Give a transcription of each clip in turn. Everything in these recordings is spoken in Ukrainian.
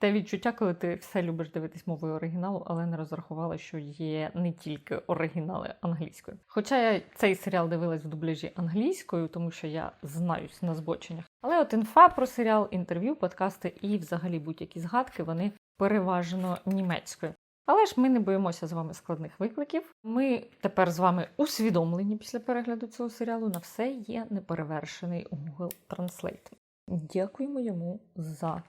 Те відчуття, коли ти все любиш дивитись мовою оригіналу, але не розрахувала, що є не тільки оригінали англійською. Хоча я цей серіал дивилась в дубляжі англійською, тому що я знаюсь на збоченнях. Але от інфа про серіал, інтерв'ю, подкасти і взагалі будь-які згадки вони переважно німецькою. Але ж ми не боїмося з вами складних викликів. Ми тепер з вами усвідомлені після перегляду цього серіалу. На все є неперевершений Google Translate. Дякуємо йому за.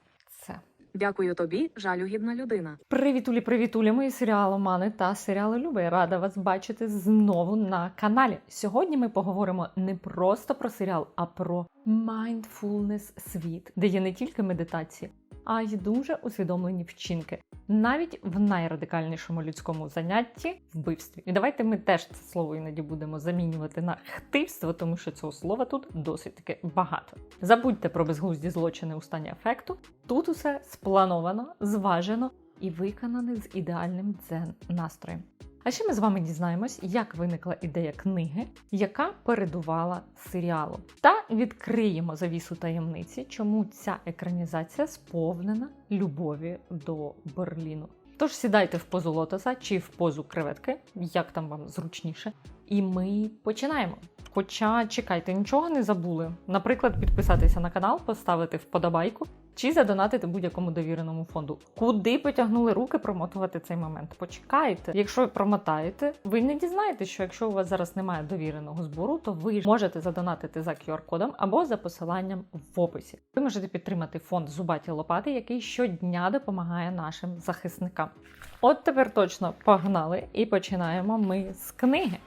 Дякую тобі, жалюгідна людина. Привітулі, привітулі, мої серіаломани та серіали Люби. Рада вас бачити знову на каналі. Сьогодні ми поговоримо не просто про серіал, а про mindfulness світ, де є не тільки медитації, а й дуже усвідомлені вчинки, навіть в найрадикальнішому людському занятті вбивстві. І давайте ми теж це слово іноді будемо замінювати на хтивство, тому що цього слова тут досить таки багато. Забудьте про безглузді злочини у стані афекту. Тут усе сплановано, зважено і виконане з ідеальним дзен настроєм. А ще ми з вами дізнаємось, як виникла ідея книги, яка передувала серіалу, та відкриємо завісу таємниці, чому ця екранізація сповнена любові до Берліну. Тож сідайте в позу лотоса чи в позу креветки, як там вам зручніше, і ми починаємо. Хоча чекайте, нічого не забули. Наприклад, підписатися на канал, поставити вподобайку чи задонатити будь-якому довіреному фонду. Куди потягнули руки промотувати цей момент? Почекайте. Якщо промотаєте, ви не дізнаєтесь, що якщо у вас зараз немає довіреного збору, то ви можете задонатити за QR-кодом або за посиланням в описі. Ви можете підтримати фонд Зубаті Лопати, який щодня допомагає нашим захисникам. От тепер точно погнали і починаємо ми з книги.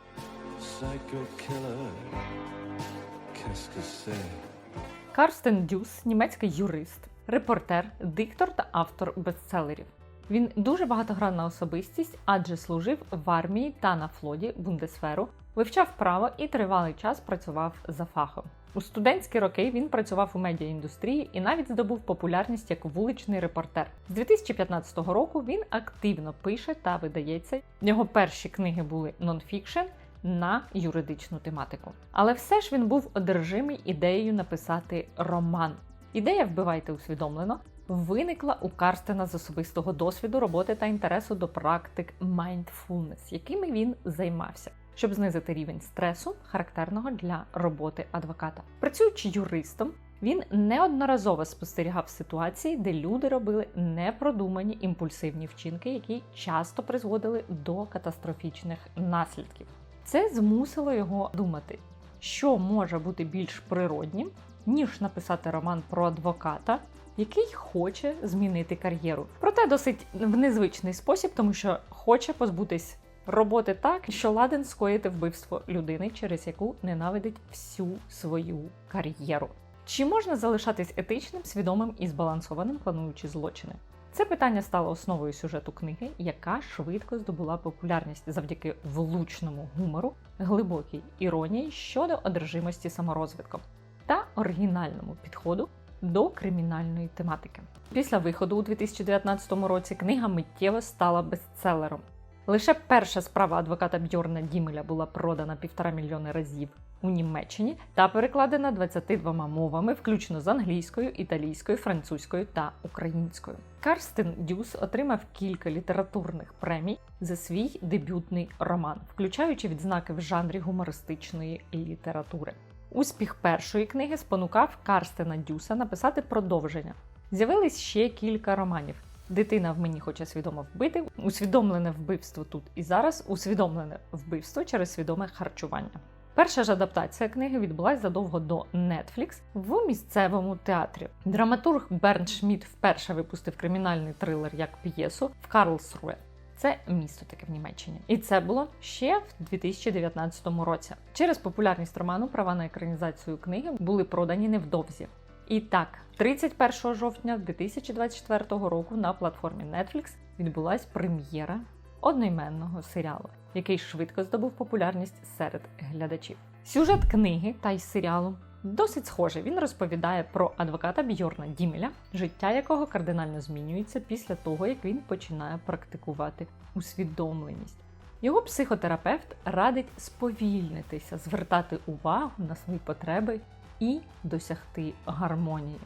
Карстен Дюс, німецький юрист, репортер, диктор та автор бестселерів. Він дуже багатогранна особистість, адже служив в армії та на флоті Бундесферу, вивчав право і тривалий час працював за фахом. У студентські роки він працював у медіаіндустрії і навіть здобув популярність як вуличний репортер. З 2015 року він активно пише та видається. Його перші книги були нонфікшн на юридичну тематику. Але все ж він був одержимий ідеєю написати роман. Ідея вбивайте усвідомлено виникла у Карстена з особистого досвіду роботи та інтересу до практик mindfulness, якими він займався. Щоб знизити рівень стресу, характерного для роботи адвоката. Працюючи юристом, він неодноразово спостерігав ситуації, де люди робили непродумані імпульсивні вчинки, які часто призводили до катастрофічних наслідків. Це змусило його думати, що може бути більш природнім, ніж написати роман про адвоката, який хоче змінити кар'єру. Проте досить в незвичний спосіб, тому що хоче позбутись роботи так, що ладен скоїти вбивство людини, через яку ненавидить всю свою кар'єру. Чи можна залишатись етичним, свідомим і збалансованим, плануючи злочини? Це питання стало основою сюжету книги, яка швидко здобула популярність завдяки влучному гумору, глибокій іронії щодо одержимості саморозвитком та оригінальному підходу до кримінальної тематики. Після виходу у 2019 році книга миттєво стала бестселером. Лише перша справа адвоката Бьорна Дімеля була продана півтора мільйони разів у Німеччині та перекладена 22 мовами, включно з англійською, італійською, французькою та українською. Карстен Дюс отримав кілька літературних премій за свій дебютний роман, включаючи відзнаки в жанрі гумористичної літератури. Успіх першої книги спонукав Карстена Дюса написати продовження. З'явились ще кілька романів. Дитина в мені хоче свідомо вбити, усвідомлене вбивство тут і зараз, усвідомлене вбивство через свідоме харчування. Перша ж адаптація книги відбулася задовго до Netflix в місцевому театрі. Драматург Берн Шмідт вперше випустив кримінальний трилер як п'єсу в Карлсруе. Це місто таке в Німеччині, і це було ще в 2019 році. Через популярність роману права на екранізацію книги були продані невдовзі. І так, 31 жовтня 2024 року на платформі Netflix відбулась прем'єра одноіменного серіалу, який швидко здобув популярність серед глядачів. Сюжет книги та й серіалу досить схоже, Він розповідає про адвоката Бьорна Дімеля, життя якого кардинально змінюється після того, як він починає практикувати усвідомленість. Його психотерапевт радить сповільнитися, звертати увагу на свої потреби і досягти гармонії.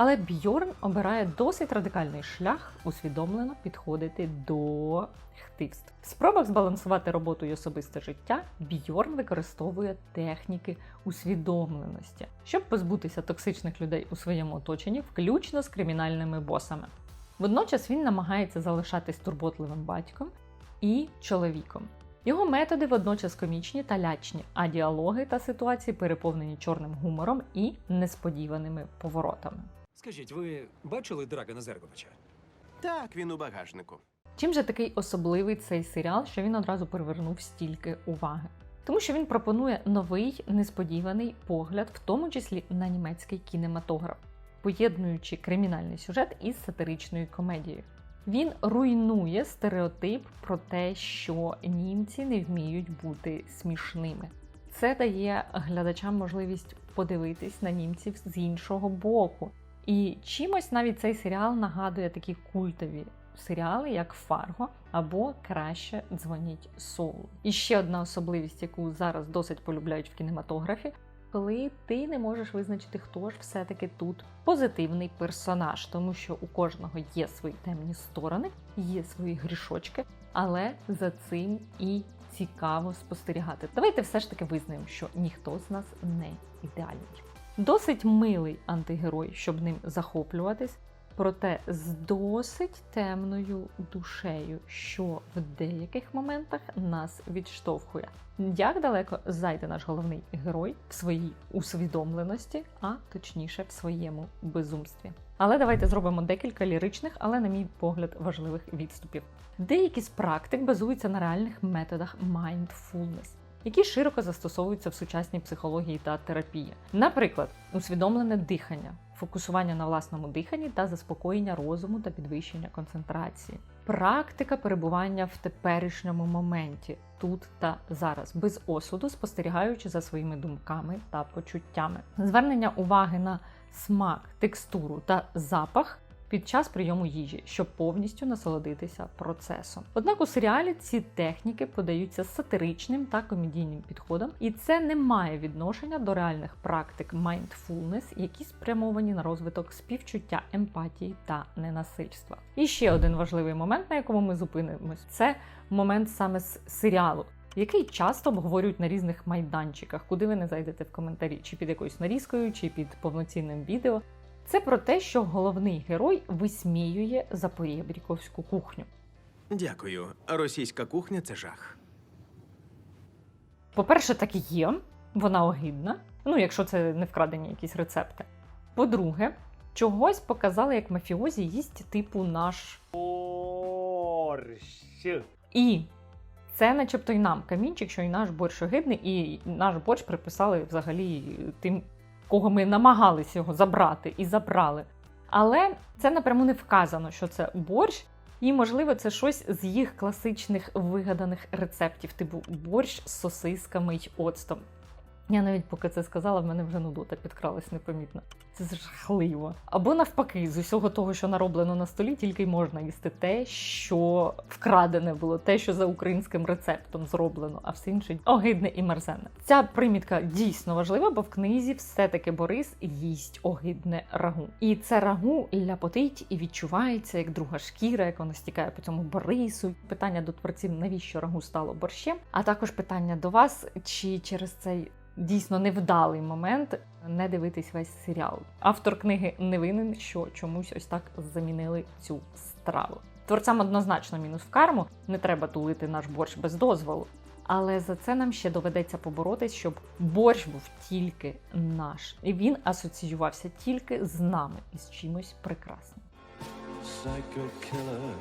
Але Бьорн обирає досить радикальний шлях усвідомлено підходити до хтивств. В спробах збалансувати роботу і особисте життя Бьорн використовує техніки усвідомленості, щоб позбутися токсичних людей у своєму оточенні, включно з кримінальними босами. Водночас він намагається залишатись турботливим батьком і чоловіком. Його методи водночас комічні та лячні, а діалоги та ситуації переповнені чорним гумором і несподіваними поворотами. Скажіть, ви бачили Драгана Зерговича? Так, він у багажнику. Чим же такий особливий цей серіал, що він одразу привернув стільки уваги? Тому що він пропонує новий несподіваний погляд, в тому числі на німецький кінематограф, поєднуючи кримінальний сюжет із сатиричною комедією. Він руйнує стереотип про те, що німці не вміють бути смішними. Це дає глядачам можливість подивитись на німців з іншого боку. І чимось навіть цей серіал нагадує такі культові серіали, як Фарго або краще дзвоніть Солу. І ще одна особливість, яку зараз досить полюбляють в кінематографі, коли ти не можеш визначити, хто ж все-таки тут позитивний персонаж, тому що у кожного є свої темні сторони, є свої грішочки, але за цим і цікаво спостерігати. Давайте все ж таки визнаємо, що ніхто з нас не ідеальний. Досить милий антигерой, щоб ним захоплюватись, проте з досить темною душею, що в деяких моментах нас відштовхує. Як далеко зайде наш головний герой в своїй усвідомленості, а точніше в своєму безумстві. Але давайте зробимо декілька ліричних, але, на мій погляд, важливих відступів. Деякі з практик базуються на реальних методах mindfulness, які широко застосовуються в сучасній психології та терапії. Наприклад, усвідомлене дихання, фокусування на власному диханні та заспокоєння розуму та підвищення концентрації, практика перебування в теперішньому моменті, тут та зараз, без осуду, спостерігаючи за своїми думками та почуттями, звернення уваги на смак, текстуру та запах під час прийому їжі, щоб повністю насолодитися процесом. Однак у серіалі ці техніки подаються сатиричним та комедійним підходом, і це не має відношення до реальних практик mindfulness, які спрямовані на розвиток співчуття, емпатії та ненасильства. І ще один важливий момент, на якому ми зупинимось, це момент саме з серіалу. Який часто обговорюють на різних майданчиках, куди ви не зайдете в коментарі, чи під якоюсь нарізкою, чи під повноцінним відео. Це про те, що головний герой висміює запорєбріковську кухню. Дякую. Російська кухня це жах. По-перше, так і є, вона огидна. Ну, якщо це не вкрадені якісь рецепти. По-друге, чогось показали, як мафіозі їсть типу наш. борщ. І це, начебто, й нам камінчик, що і наш борщ огидний, і наш борщ приписали взагалі тим, кого ми намагалися його забрати і забрали. Але це напряму не вказано, що це борщ, і, можливо, це щось з їх класичних вигаданих рецептів, типу борщ з сосисками й оцтом. Я навіть поки це сказала, в мене вже нудота підкралась непомітно. Це жахливо. Або навпаки, з усього того, що нароблено на столі, тільки й можна їсти те, що вкрадене було, те, що за українським рецептом зроблено, а все інше огидне і мерзенне. Ця примітка дійсно важлива, бо в книзі все-таки Борис їсть огидне рагу. І це рагу ляпотить і відчувається як друга шкіра, як воно стікає по цьому Борису. Питання до творців, навіщо рагу стало борщем? А також питання до вас, чи через цей дійсно невдалий момент не дивитись весь серіал. Автор книги не винен, що чомусь ось так замінили цю страву. Творцям однозначно мінус в карму, не треба тулити наш борщ без дозволу. Але за це нам ще доведеться поборотись, щоб борщ був тільки наш, і він асоціювався тільки з нами і з чимось прекрасним. Psycho killer.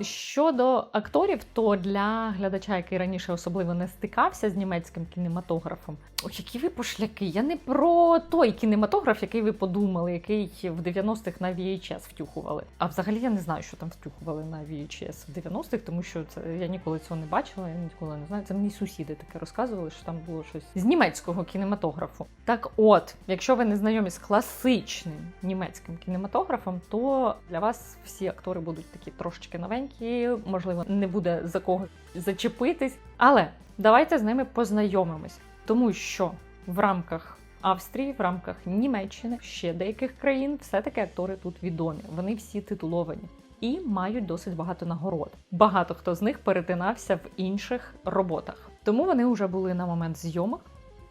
Щодо акторів, то для глядача, який раніше особливо не стикався з німецьким кінематографом, ой, які ви пошляки. Я не про той кінематограф, який ви подумали, який в 90-х на VHS втюхували. А взагалі я не знаю, що там втюхували на VHS в 90-х, тому що це я ніколи цього не бачила, я ніколи не знаю. Це мені сусіди таке розказували, що там було щось з німецького кінематографу. Так, от, якщо ви не знайомі з класичним німецьким кінематографом, то для вас всі актори будуть такі трошечки новенькі, можливо, не буде за кого зачепитись. Але давайте з ними познайомимось, тому що в рамках Австрії, в рамках Німеччини, ще деяких країн, все-таки актори тут відомі. Вони всі титуловані і мають досить багато нагород. Багато хто з них перетинався в інших роботах. Тому вони вже були на момент зйомок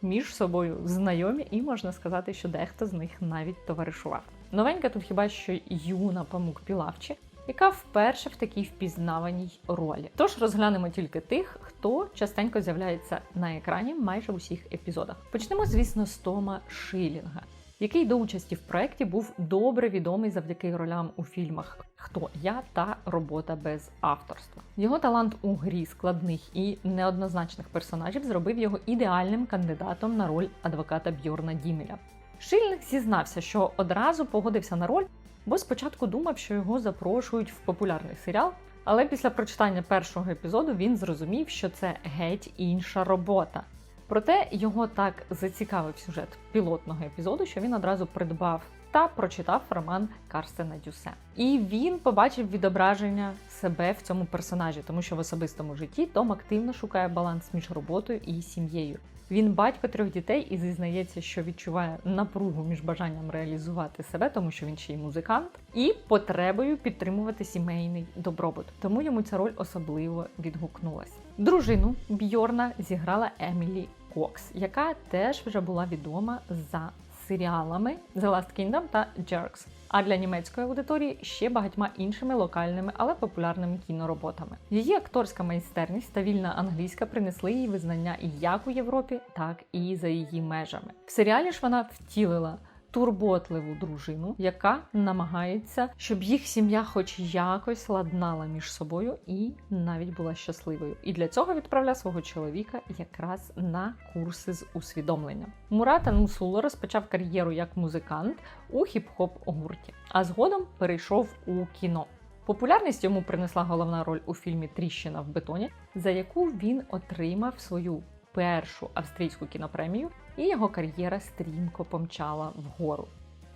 між собою знайомі, і можна сказати, що дехто з них навіть товаришував. Новенька тут хіба що юна памук Пілавчі, яка вперше в такій впізнаваній ролі. Тож розглянемо тільки тих, хто частенько з'являється на екрані майже в усіх епізодах. Почнемо, звісно, з Тома Шилінга. Який до участі в проєкті був добре відомий завдяки ролям у фільмах Хто я та робота без авторства. Його талант у грі складних і неоднозначних персонажів зробив його ідеальним кандидатом на роль адвоката Бьорна Дімеля. Шильник зізнався, що одразу погодився на роль, бо спочатку думав, що його запрошують в популярний серіал. Але після прочитання першого епізоду він зрозумів, що це геть інша робота. Проте його так зацікавив сюжет пілотного епізоду, що він одразу придбав та прочитав роман Карстена Дюсе. І він побачив відображення себе в цьому персонажі, тому що в особистому житті Том активно шукає баланс між роботою і сім'єю. Він батько трьох дітей і зізнається, що відчуває напругу між бажанням реалізувати себе, тому що він ще й музикант, і потребою підтримувати сімейний добробут. Тому йому ця роль особливо відгукнулася. Дружину Бьорна зіграла Емілі Кокс, яка теж вже була відома за серіалами The Last Kingdom та Jerks. А для німецької аудиторії ще багатьма іншими локальними, але популярними кінороботами. Її акторська майстерність та вільна англійська принесли їй визнання як у Європі, так і за її межами. В серіалі ж вона втілила турботливу дружину, яка намагається, щоб їх сім'я, хоч якось ладнала між собою і навіть була щасливою. І для цього відправляє свого чоловіка якраз на курси з усвідомлення. Мурата Нусуло розпочав кар'єру як музикант у хіп-хоп гурті, а згодом перейшов у кіно. Популярність йому принесла головна роль у фільмі Тріщина в бетоні, за яку він отримав свою першу австрійську кінопремію, і його кар'єра стрімко помчала вгору.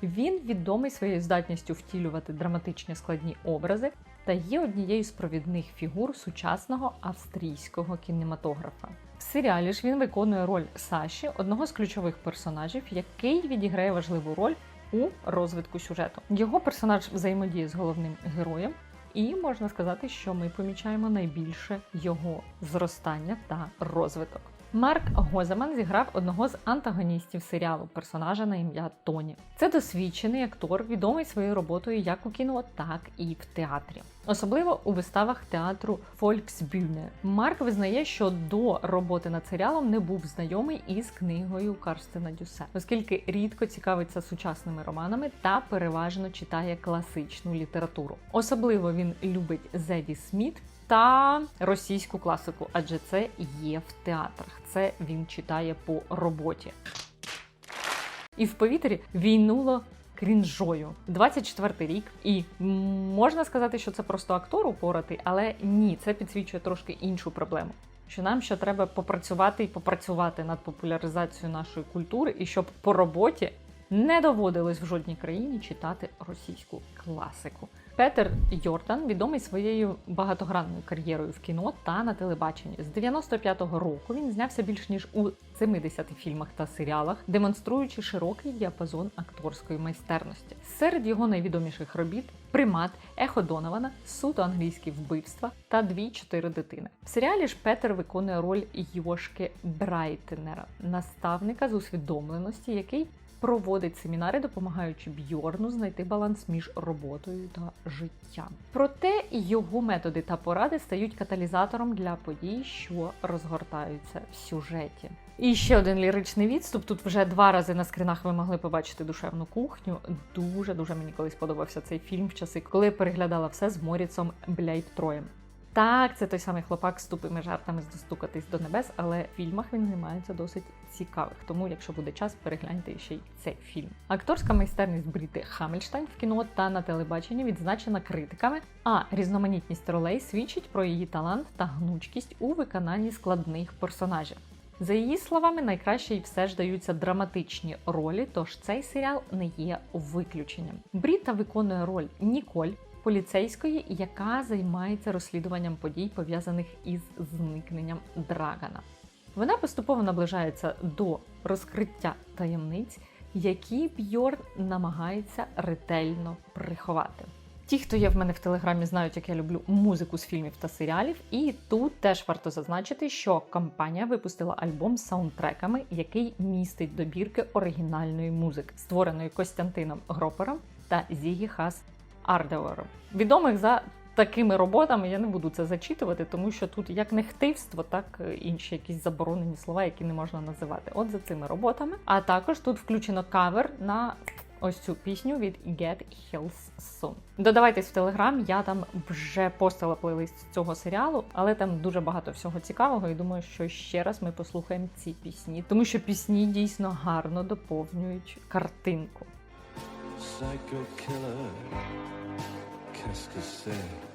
Він відомий своєю здатністю втілювати драматичні складні образи та є однією з провідних фігур сучасного австрійського кінематографа. В серіалі ж він виконує роль Саші, одного з ключових персонажів, який відіграє важливу роль у розвитку сюжету. Його персонаж взаємодіє з головним героєм, і можна сказати, що ми помічаємо найбільше його зростання та розвиток. Марк Гоземан зіграв одного з антагоністів серіалу персонажа на ім'я Тоні. Це досвідчений актор, відомий своєю роботою як у кіно, так і в театрі. Особливо у виставах театру Volksbühne. Марк визнає, що до роботи над серіалом не був знайомий із книгою Карстена Дюсе, оскільки рідко цікавиться сучасними романами та переважно читає класичну літературу. Особливо він любить Зеді Сміт та російську класику, адже це є в театрах. Це він читає по роботі. І в повітрі війнуло крінжою. 24-й рік, і можна сказати, що це просто актор упоратий, але ні, це підсвічує трошки іншу проблему. Що нам ще треба попрацювати і попрацювати над популяризацією нашої культури, і щоб по роботі не доводилось в жодній країні читати російську класику. Петер Йордан відомий своєю багатогранною кар'єрою в кіно та на телебаченні. З 95-го року він знявся більш ніж у 70 фільмах та серіалах, демонструючи широкий діапазон акторської майстерності. Серед його найвідоміших робіт примат, ехо Донована, суто англійські вбивства та дві-чотири дитини. В серіалі ж Петер виконує роль Йошки Брайтенера, наставника з усвідомленості, який проводить семінари, допомагаючи Бьорну знайти баланс між роботою та життям. Проте його методи та поради стають каталізатором для подій, що розгортаються в сюжеті. І ще один ліричний відступ. Тут вже два рази на скринах ви могли побачити душевну кухню. Дуже дуже мені колись подобався цей фільм в часи, коли я переглядала все з Моріцом Бляйт Троєм. Так, це той самий хлопак з тупими жартами з достукатись до небес, але в фільмах він знімається досить цікавих. Тому, якщо буде час, перегляньте ще й цей фільм. Акторська майстерність Бріти Хамельштайн в кіно та на телебаченні відзначена критиками, а різноманітність ролей свідчить про її талант та гнучкість у виконанні складних персонажів. За її словами, найкраще і все ж даються драматичні ролі, тож цей серіал не є виключенням. Бріта виконує роль Ніколь, поліцейської, яка займається розслідуванням подій, пов'язаних із зникненням Драгана. Вона поступово наближається до розкриття таємниць, які Бьорн намагається ретельно приховати. Ті, хто є в мене в телеграмі, знають, як я люблю музику з фільмів та серіалів. І тут теж варто зазначити, що компанія випустила альбом з саундтреками, який містить добірки оригінальної музики, створеної Костянтином Гропером та Зігі Хас Ардеором. Відомих за такими роботами я не буду це зачитувати, тому що тут як нехтивство, так і інші якісь заборонені слова, які не можна називати. От за цими роботами. А також тут включено кавер на ось цю пісню від Get Hills Soon. Додавайтесь в телеграм, я там вже постила плейлист цього серіалу, але там дуже багато всього цікавого, і думаю, що ще раз ми послухаємо ці пісні, тому що пісні дійсно гарно доповнюють картинку. Psycho killer, qu'est-ce que c'est?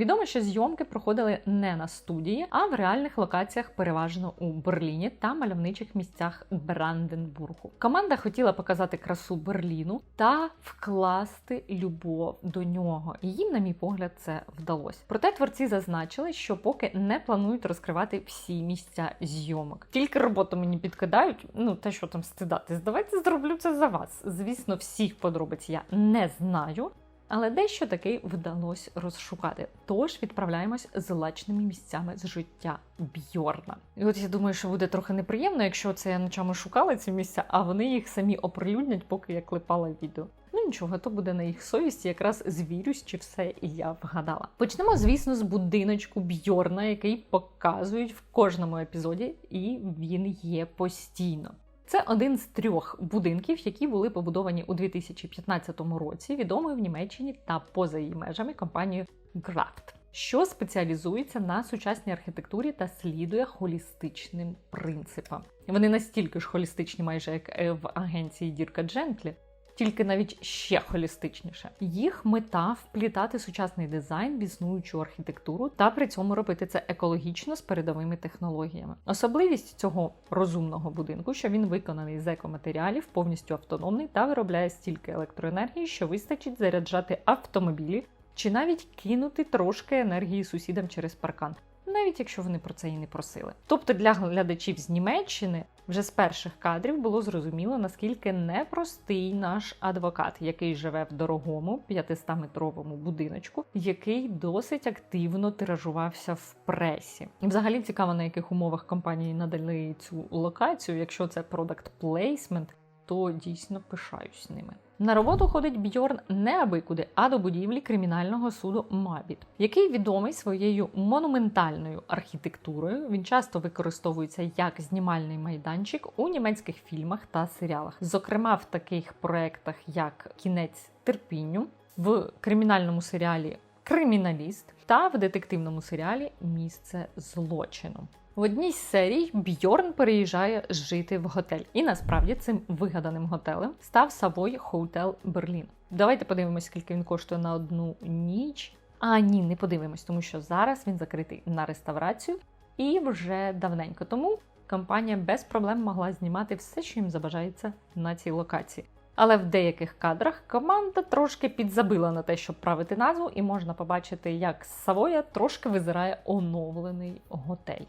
Відомо, що зйомки проходили не на студії, а в реальних локаціях, переважно у Берліні та мальовничих місцях Бранденбургу. Команда хотіла показати красу Берліну та вкласти любов до нього. І їм, на мій погляд, це вдалося. Проте творці зазначили, що поки не планують розкривати всі місця зйомок. Тільки роботу мені підкидають. Ну те, що там стидатись, давайте зроблю це за вас. Звісно, всіх подробиць я не знаю. Але дещо таки вдалося розшукати. Тож відправляємось з лачними місцями з життя Бьорна. І от я думаю, що буде трохи неприємно, якщо це я ночами шукала ці місця, а вони їх самі оприлюднять, поки я клепала відео. Ну нічого, то буде на їх совісті, якраз звірюсь, чи все я вгадала. Почнемо, звісно, з будиночку Бьорна, який показують в кожному епізоді, і він є постійно. Це один з трьох будинків, які були побудовані у 2015 році, відомою в Німеччині та поза її межами компанією Графт, що спеціалізується на сучасній архітектурі та слідує холістичним принципам. Вони настільки ж холістичні, майже як е, в агенції Дірка Джентлі. Тільки навіть ще холістичніше. Їх мета вплітати сучасний дизайн в існуючу архітектуру та при цьому робити це екологічно з передовими технологіями. Особливість цього розумного будинку, що він виконаний з екоматеріалів, повністю автономний та виробляє стільки електроенергії, що вистачить заряджати автомобілі чи навіть кинути трошки енергії сусідам через паркан. Навіть якщо вони про це і не просили. Тобто для глядачів з Німеччини вже з перших кадрів було зрозуміло, наскільки непростий наш адвокат, який живе в дорогому 500-метровому будиночку, який досить активно тиражувався в пресі. І взагалі цікаво, на яких умовах компанії надали цю локацію. Якщо це продакт плейсмент, то дійсно пишаюсь ними. На роботу ходить Бьорн не аби куди, а до будівлі кримінального суду Мабіт, який відомий своєю монументальною архітектурою. Він часто використовується як знімальний майданчик у німецьких фільмах та серіалах, зокрема в таких проектах, як Кінець терпінню, в кримінальному серіалі Криміналіст та в детективному серіалі Місце злочину. В одній з серій Бьорн переїжджає жити в готель, і насправді цим вигаданим готелем став Savoy Hotel Berlin. Давайте подивимось, скільки він коштує на одну ніч. А ні, не подивимось, тому що зараз він закритий на реставрацію і вже давненько. Тому компанія без проблем могла знімати все, що їм забажається на цій локації. Але в деяких кадрах команда трошки підзабила на те, щоб правити назву, і можна побачити, як з Савоя трошки визирає оновлений готель.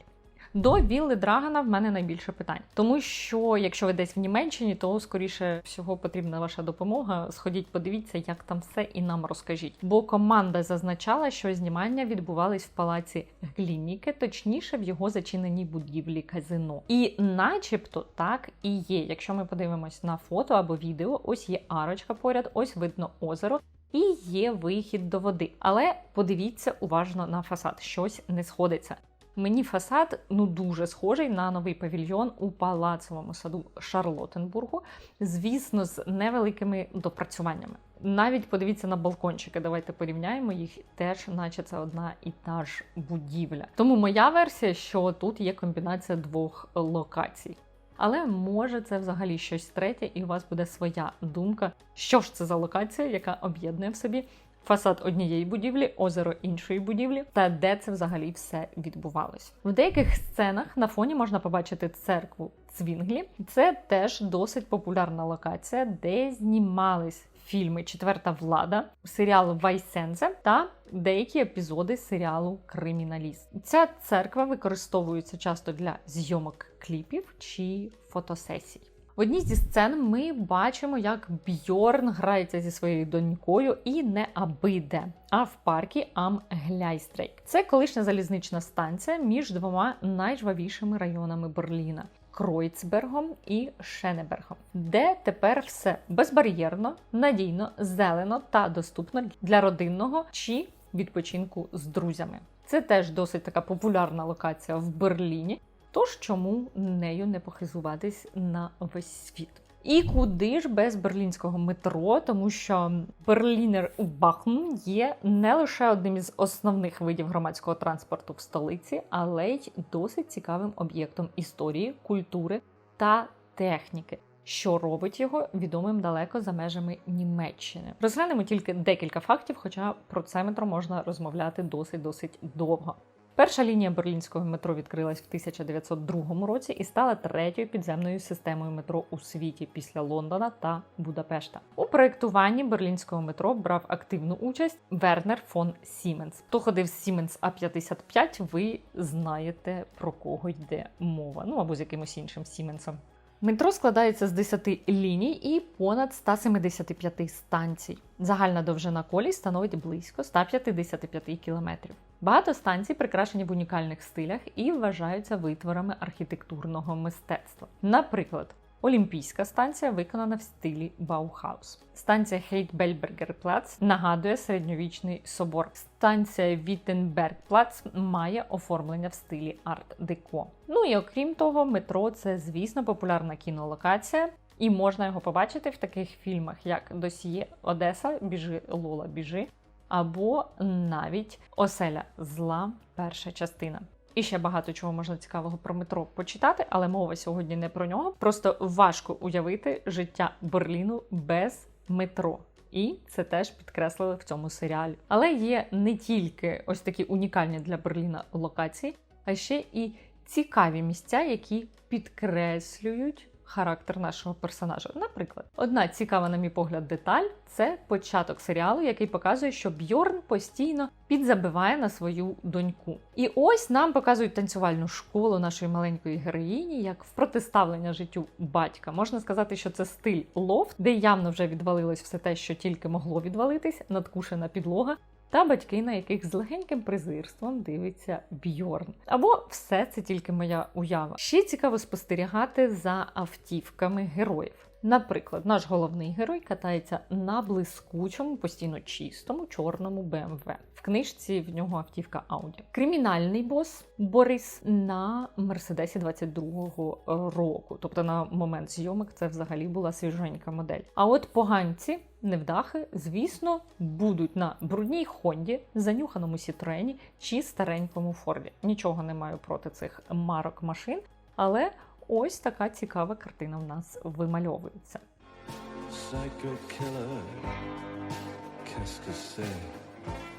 До вілли Драгана в мене найбільше питань, тому що якщо ви десь в Німеччині, то скоріше всього потрібна ваша допомога. Сходіть, подивіться, як там все, і нам розкажіть. Бо команда зазначала, що знімання відбувались в палаці Глініке, точніше в його зачиненій будівлі казино. І, начебто, так і є. Якщо ми подивимось на фото або відео, ось є арочка поряд, ось видно озеро. І є вихід до води. Але подивіться уважно на фасад, щось не сходиться. Мені фасад ну дуже схожий на новий павільйон у палацовому саду Шарлотенбургу, звісно, з невеликими допрацюваннями. Навіть подивіться на балкончики. Давайте порівняємо їх, теж, наче це одна і та ж будівля. Тому моя версія, що тут є комбінація двох локацій. Але може це взагалі щось третє, і у вас буде своя думка, що ж це за локація, яка об'єднує в собі фасад однієї будівлі, озеро іншої будівлі, та де це взагалі все відбувалось. В деяких сценах на фоні можна побачити церкву Цвінглі. Це теж досить популярна локація, де знімались фільми Четверта влада, серіал Вайсензе та деякі епізоди серіалу Криміналіст. Ця церква використовується часто для зйомок кліпів чи фотосесій. В одній зі сцен ми бачимо, як Бьорн грається зі своєю донькою і не абиде, а в паркі Ам Гляйстрейк. Це колишня залізнична станція між двома найжвавішими районами Берліна. Кройцбергом і Шенебергом, де тепер все безбар'єрно, надійно, зелено та доступно для родинного чи відпочинку з друзями. Це теж досить така популярна локація в Берліні. Тож чому нею не похизуватись на весь світ? І куди ж без берлінського метро, тому що Берлінер Бахн є не лише одним із основних видів громадського транспорту в столиці, але й досить цікавим об'єктом історії, культури та техніки, що робить його відомим далеко за межами Німеччини. Розглянемо тільки декілька фактів, хоча про це метро можна розмовляти досить досить довго. Перша лінія берлінського метро відкрилась в 1902 році і стала третьою підземною системою метро у світі після Лондона та Будапешта. У проєктуванні берлінського метро брав активну участь Вернер фон Сіменс. Хто ходив з Сіменс А55, ви знаєте про кого йде мова. Ну або з якимось іншим Сіменсом. Метро складається з 10 ліній і понад 175 станцій. Загальна довжина колій становить близько 155 кілометрів. Багато станцій прикрашені в унікальних стилях і вважаються витворами архітектурного мистецтва. Наприклад, Олімпійська станція виконана в стилі Баухаус. Станція Хейтбельбергерплац нагадує середньовічний собор. Станція Віттенбергплац має оформлення в стилі арт-деко. Ну і окрім того, метро це, звісно, популярна кінолокація. І можна його побачити в таких фільмах, як Досьє Одеса, Біжи Лола, біжи, або навіть Оселя зла, перша частина. І ще багато чого можна цікавого про метро почитати, але мова сьогодні не про нього. Просто важко уявити життя Берліну без метро. І це теж підкреслили в цьому серіалі. Але є не тільки ось такі унікальні для Берліна локації, а ще і цікаві місця, які підкреслюють характер нашого персонажа. Наприклад, одна цікава, на мій погляд, деталь це початок серіалу, який показує, що Бьорн постійно підзабиває на свою доньку. І ось нам показують танцювальну школу нашої маленької героїні, як в протиставлення життю батька. Можна сказати, що це стиль лофт, де явно вже відвалилось все те, що тільки могло відвалитись, надкушена підлога. Та батьки, на яких з легеньким презирством дивиться Бьорн. Або все це тільки моя уява. Ще цікаво спостерігати за автівками героїв. Наприклад, наш головний герой катається на блискучому, постійно чистому чорному BMW. В книжці в нього автівка Audi. Кримінальний бос Борис на Мерседесі 22-го року. Тобто на момент зйомок це взагалі була свіженька модель. А от поганці. Невдахи, звісно, будуть на брудній Хонді, занюханому Сітрені чи старенькому Форді. Нічого не маю проти цих марок машин, але ось така цікава картина в нас вимальовується.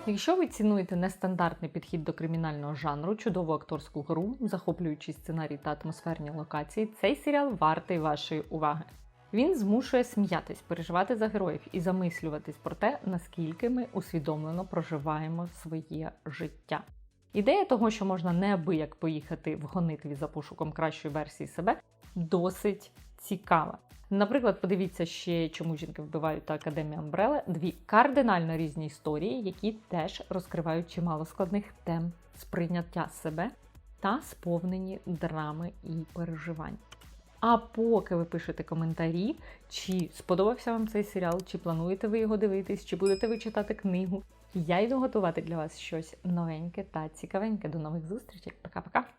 Якщо ви цінуєте нестандартний підхід до кримінального жанру, чудову акторську гру, захоплюючий сценарій та атмосферні локації, цей серіал вартий вашої уваги. Він змушує сміятись, переживати за героїв і замислюватись про те, наскільки ми усвідомлено проживаємо своє життя. Ідея того, що можна неабияк поїхати в гонитві за пошуком кращої версії себе, досить цікава. Наприклад, подивіться ще, чому жінки вбивають та Академія Амбрела дві кардинально різні історії, які теж розкривають чимало складних тем сприйняття себе та сповнені драми і переживань. А поки ви пишете коментарі, чи сподобався вам цей серіал, чи плануєте ви його дивитись, чи будете ви читати книгу, я йду готувати для вас щось новеньке та цікавеньке. До нових зустрічей. Пока-пока!